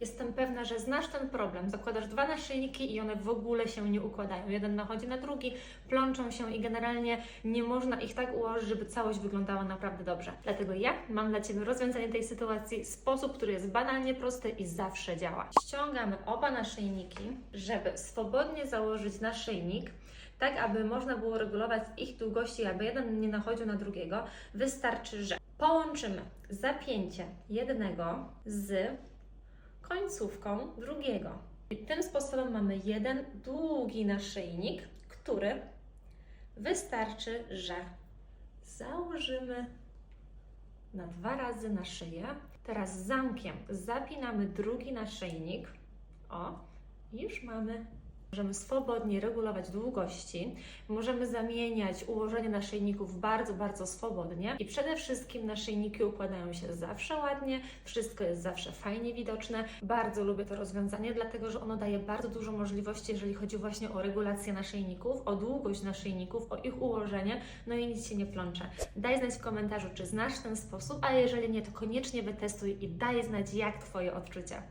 Jestem pewna, że znasz ten problem. Zakładasz dwa naszyjniki i one w ogóle się nie układają. Jeden nachodzi na drugi, plączą się i generalnie nie można ich tak ułożyć, żeby całość wyglądała naprawdę dobrze. Dlatego ja mam dla Ciebie rozwiązanie tej sytuacji, sposób, który jest banalnie prosty i zawsze działa. Ściągamy oba naszyjniki, żeby swobodnie założyć naszyjnik, tak aby można było regulować ich długości, aby jeden nie nachodził na drugiego. Wystarczy, że połączymy zapięcie jednego z końcówką drugiego. I tym sposobem mamy jeden długi naszyjnik, który wystarczy, że założymy na dwa razy na szyję. Teraz zamkiem zapinamy drugi naszyjnik. O, już mamy. Możemy swobodnie regulować długości, możemy zamieniać ułożenie naszyjników bardzo, bardzo swobodnie i przede wszystkim naszyjniki układają się zawsze ładnie, wszystko jest zawsze fajnie widoczne. Bardzo lubię to rozwiązanie, dlatego że ono daje bardzo dużo możliwości, jeżeli chodzi właśnie o regulację naszyjników, o długość naszyjników, o ich ułożenie, no i nic się nie plącze. Daj znać w komentarzu, czy znasz ten sposób, a jeżeli nie, to koniecznie wytestuj i daj znać, jak Twoje odczucia.